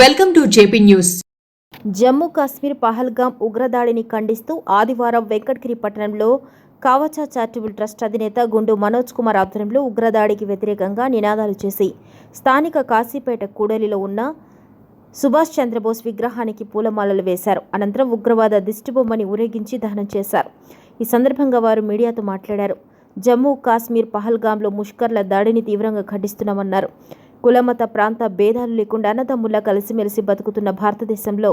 Welcome to JP news. Jammu Kashmir Pahalgam ఉగ్రదాడిని ఖండిస్తూ ఆదివారం వెంకటగిరి పట్టణంలో కావచా చారిటబుల్ ట్రస్ట్ అధినేత గుండు మనోజ్ కుమార్ ఆధ్వర్యంలో ఉగ్రదాడికి వ్యతిరేకంగా నినాదాలు చేసి స్థానిక కాశీపేట కూడలిలో ఉన్న సుభాష్ చంద్రబోస్ విగ్రహానికి పూలమాలలు వేశారు. అనంతరం ఉగ్రవాద దిష్టిబొమ్మని ఊరేగించి దహనం చేశారు. ఈ సందర్భంగా వారు మీడియాతో మాట్లాడారు. జమ్మూ కాశ్మీర్ పహల్గాంలో ముష్కర్ల దాడిని తీవ్రంగా ఖండిస్తున్నామన్నారు. కులమత ప్రాంత భేదాలు లేకుండా అన్నదమ్ముల్లా కలిసిమెలిసి బతుకుతున్న భారతదేశంలో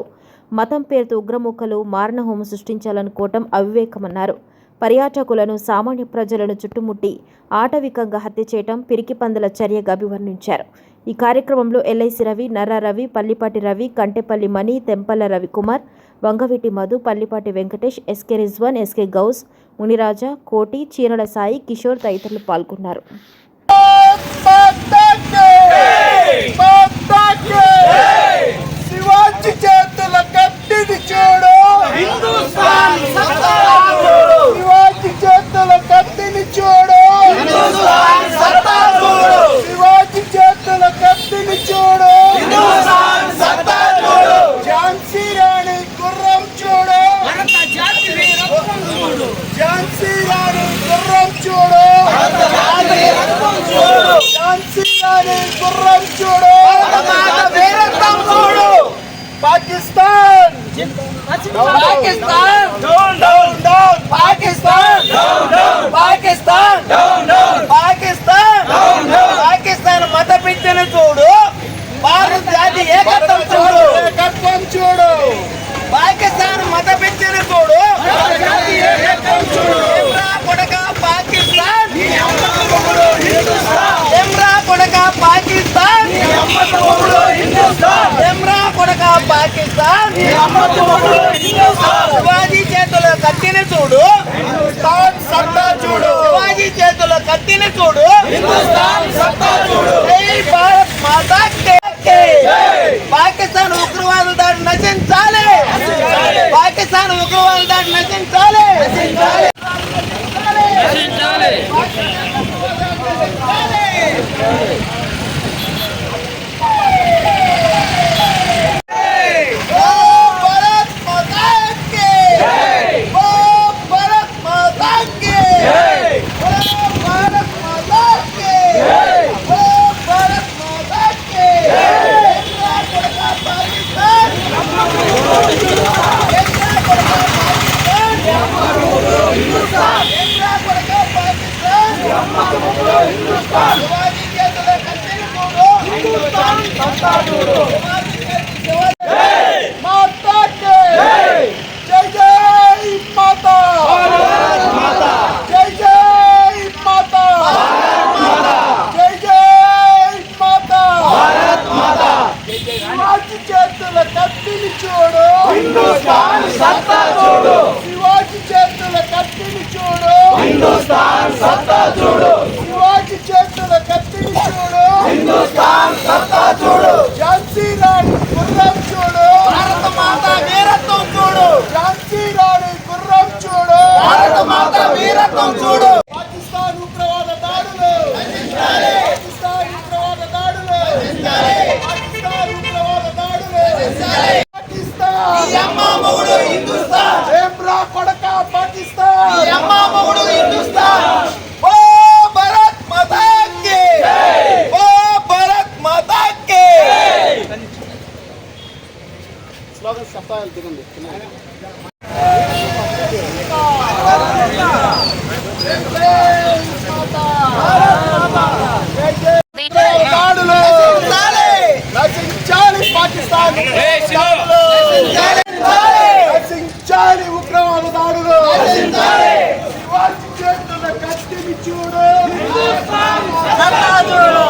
మతం పేరుతో ఉగ్రముఖలు మారణహోమం సృష్టించాలనుకోవటం అవివేకమన్నారు. పర్యాటకులను సామాన్య ప్రజలను చుట్టుముట్టి ఆటవికంగా హత్య చేయటం పిరికి పందుల చర్యగా అభివర్ణించారు. ఈ కార్యక్రమంలో LIC Ravi Narra Ravi Pallipati Ravi Kantepalli Mani Tempalla Ravikumar Vangaveeti Madhu Pallipati Venkatesh SK Rizwan SK Ghouse Muniraja Koti చీరల సాయి కిషోర్ తదితరులు పాల్గొన్నారు. శివాజీ చేతుల కత్తిని చూడు. శివాజీ చేతుల కత్తిని చూడు. శివాజీ చేతుల కత్తిని చూడు. पाकिस्तान पाकिस्तान पाकिस्तान శివాజీ చేతుల కత్తిని చూడు. సత్తా చూడు. శివాజీ చేతుల కత్తిని చూడు. హిందుస్థాన్ సత్తా చూడు జై భారత్ మాతా కే పాకిస్తాన్ ఉగ్రవాదుల దాడి నశించాలి పాకిస్తాన్ ఉగ్రవాదుల దాడి నశించాలి ఓ భారత్ మాతా కే ఓ భారత్ మాతా కే ఓ భారత్ మాతా కే ఓ భారత్ మాతా కే ఎన్రా కొడక పాకిస్తాన్ ఎన్రా కొడక పాకిస్తాన్ ఎన్రా కొడక పాకిస్తాన్ శివాజీ చేతుల కత్తిని చూడు హిందుస్థాన్ సత్తా చూడు మాతా కే జై జై మాతా జై జై మాతా జై జై మాతా శివాజీ చేతుల కత్తిని చూడు హిందుస్థాన్ సత్తా చూడు శివాజీ చేతుల కత్తిని చూడు హిందుస్థాన్ సత్తా చూడు శివాజీ చేతుల కత్తిని చూడు హిందుస్థాన్ సత్తా చూడు ఝాన్సీ రాణి గుర్రం చూడు భారత మాత వీరత్వం చూడు ఝాన్సీ రాణి గుర్రం చూడు భారత మాత వీరత్వం చూడు పాకిస్తాన్ ఉగ్రవాద దాడులు పాకిస్తాన్ ఉగ్రవాద దాడులు పాకిస్తాన్ ఉగ్రవాద దాడులు ఈ పాకిస్తాన్ అమ్మ మొగుడు హిందుస్థాన్ ఏమ్రా కొడక పాకిస్తాన్ ఈ అమ్మ మొగుడు హిందుస్థాన్ ఓ భారత్ మాతా కి ఓ భారత్ మాతా కి దాడులు చాలే నశించాలి పాకిస్తాన్ దాడులు నశించాలి ఉగ్రవాద దాడులు శివాజీ చేతుల కత్తిని చూడు సత్తా చూడు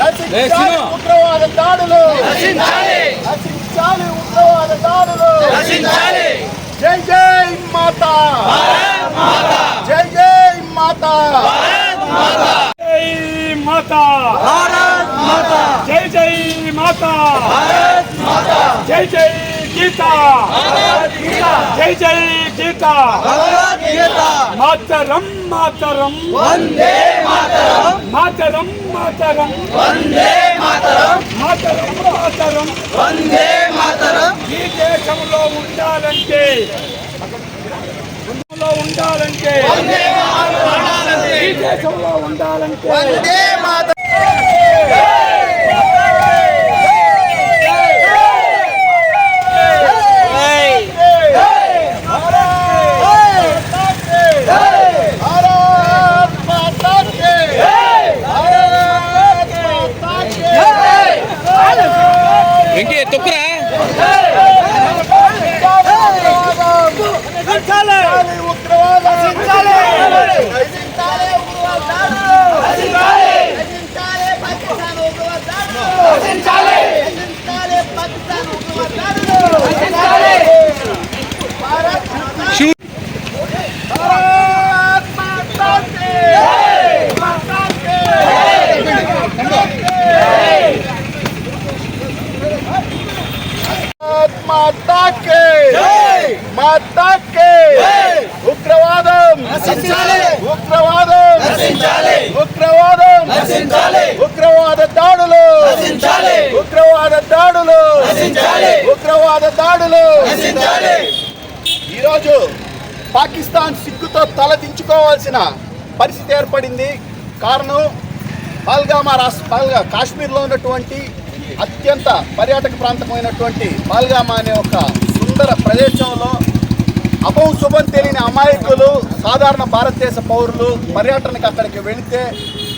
నశించాలి ఉగ్రవాద దాడులు. నశించాలి ఉగ్రవాద దాడులు. జై జై మాతా. జై జై మాతా. జై మాతా. జై జై మాతా. జై జై గీత! జై జై గీత! మాతరం మాతరం! మాతరం! మాతరం మాతరం! మాతరం! ఈ దేశంలో ఉండాలంటే దేశంలో ఉండాలంటే ఈ దేశంలో ఉండాలంటే వందే మాత భారత్ మాతా కే భారత్ మాతా కే వెంకీ తొక్కురా నశించాలి ఉగ్రవాదం నశించాలి ఉగ్రవాద దాడులు నశించాలి పాకిస్తాన్ ఉగ్రవాద దాడులు నశించాలి పాకిస్తాన్ ఉగ్రవాద దాడులు నశించాలి భారత్ మాతా భారత్ మాతా కే మాతా కే భారత్ మాతా కే మాతా కే ఉగ్రవాదం నశించాలి. ఉగ్రవాదం నశించాలి. ఉగ్రవాదం దాడులు. ఉగ్రవాద దాడులు. ఉగ్రవాద దాడులు. ఈరోజు పాకిస్తాన్ సిగ్గుతో తలదించుకోవాల్సిన పరిస్థితి ఏర్పడింది కారణం పాల్గామా రాష్ట్ర పాల్గా కాశ్మీర్లో ఉన్నటువంటి అత్యంత పర్యాటక ప్రాంతమైనటువంటి పాల్గామా అనే ఒక సుందర ప్రదేశంలో అపం శుభం తెలియని అమాయకులు సాధారణ భారతదేశ పౌరులు పర్యటనకు అక్కడికి వెళితే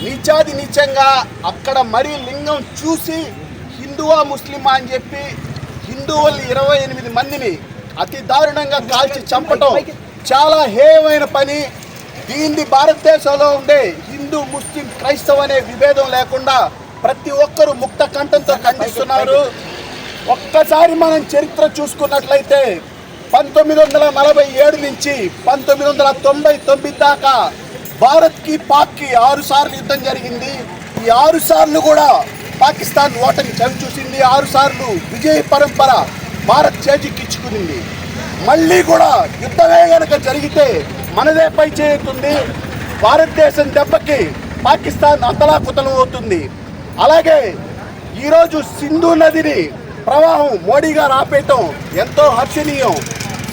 నిజాది నిజంగా అక్కడ మరీ లింగం చూసి హిందువా ముస్లిమా అని చెప్పి హిందువులు ఇరవై ఎనిమిది మందిని అతి దారుణంగా కాల్చి చంపటం చాలా హేయమైన పని. దీన్ని భారతదేశంలో ఉండే హిందూ ముస్లిం క్రైస్తవ అనే విభేదం లేకుండా ప్రతి ఒక్కరూ ముక్త కంఠంతో ఖండిస్తున్నారు. ఒక్కసారి మనం చరిత్ర చూసుకున్నట్లయితే పంతొమ్మిది వందల నలభై ఏడు నుంచి పంతొమ్మిది వందల తొంభై తొమ్మిది దాకా భారత్కి పాక్కి ఆరు సార్లు యుద్ధం జరిగింది. ఈ ఆరు సార్లు కూడా పాకిస్తాన్ ఓటమి చవి చూసింది. ఆరు సార్లు విజయ పరంపర భారత్ చేజిక్కించుకునింది మళ్ళీ కూడా యుద్ధమే కనుక జరిగితే మనదే పై చేయుతుంది భారతదేశం దెబ్బకి పాకిస్తాన్ అతలాకుతలం అవుతుంది. అలాగే ఈరోజు సింధు నదిని ప్రవాహం మోడీ గారు ఆపేయటం ఎంతో హర్షణీయం.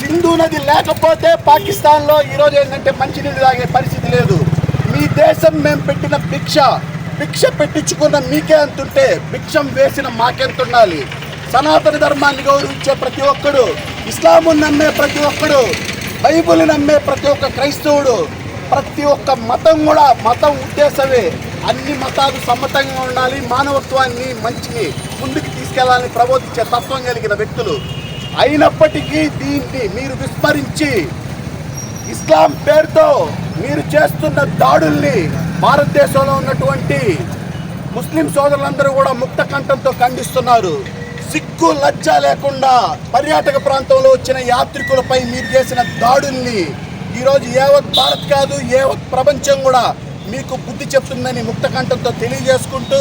సింధు నది లేకపోతే పాకిస్తాన్లో ఈరోజు ఏంటంటే మంచినీళ్ళు తాగే పరిస్థితి లేదు. మీ దేశం మేము పెట్టిన భిక్ష భిక్ష పెట్టించుకున్న మీకే అంతుంటే భిక్షం వేసిన మాకెంత ఉండాలి? సనాతన ధర్మాన్ని గౌరవించే ప్రతి ఒక్కడు ఇస్లాము నమ్మే ప్రతి ఒక్కడు బైబుల్ నమ్మే ప్రతి ఒక్క క్రైస్తవుడు ప్రతి ఒక్క మతం కూడా మతం ఉద్దేశమే. అన్ని మతాలు సమ్మతంగా ఉండాలి మానవత్వాన్ని మంచిని ముందుకు తీసుకెళ్ళాలని ప్రబోధించే తత్వం కలిగిన వ్యక్తులు అయినప్పటికీ దీన్ని మీరు విస్మరించి ఇస్లాం పేరుతో మీరు చేస్తున్న దాడుల్ని భారతదేశంలో ఉన్నటువంటి ముస్లిం సోదరులందరూ కూడా ముక్త కంఠంతో ఖండిస్తున్నారు. సిగ్గు లజ్జ లేకుండా పర్యాటక ప్రాంతంలో వచ్చిన యాత్రికులపై మీరు చేసిన దాడుల్ని ఈరోజు యావత్ భారత్ కాదు యావత్ ప్రపంచం కూడా మీకు బుద్ధి చెప్తుందని ముక్త కంఠంతో తెలియజేసుకుంటూ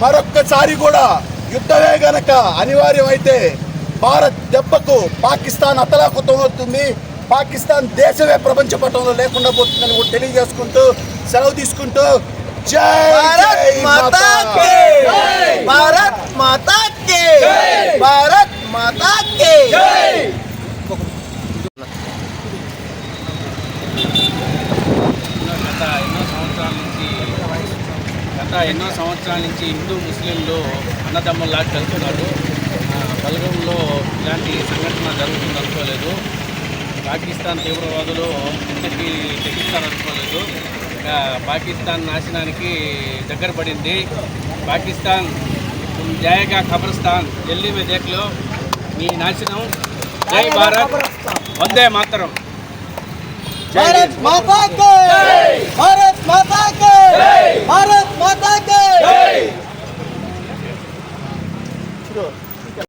మరొక్కసారి కూడా యుద్ధమే గనక అనివార్యమైతే భారత్ దెబ్బకు పాకిస్తాన్ అతలాకుతం అవుతుంది. పాకిస్తాన్ దేశమే ప్రపంచ పటంలో లేకుండా పోతుందని కూడా తెలియజేసుకుంటూ సెలవు తీసుకుంటూ జై మాతా భారత్ మాతా కే! భారత్ మాతా కే! గత ఎన్నో సంవత్సరాల నుంచి గత ఎన్నో సంవత్సరాల నుంచి హిందూ ముస్లింలు అన్నదమ్ముల్లా కలుస్తున్నారు. ఆ, బలగంలో ఇలాంటి సంఘటన జరుగుతుంది అనుకోలేదు. పాకిస్తాన్ తీవ్రవాదులు ఇంతకీ తెగిస్తారనుకోలేదు ఇంకా పాకిస్తాన్ నాశనానికి దగ్గర పడింది. పాకిస్తాన్ జాయగా ఖబర్స్థాన్ ఢిల్లీ మే దేఖ్లో మీ నాశనం. జై భారత్. వందే మాత్రం. భారత్ మాతా భారత్ మాతా భారత్ మాతా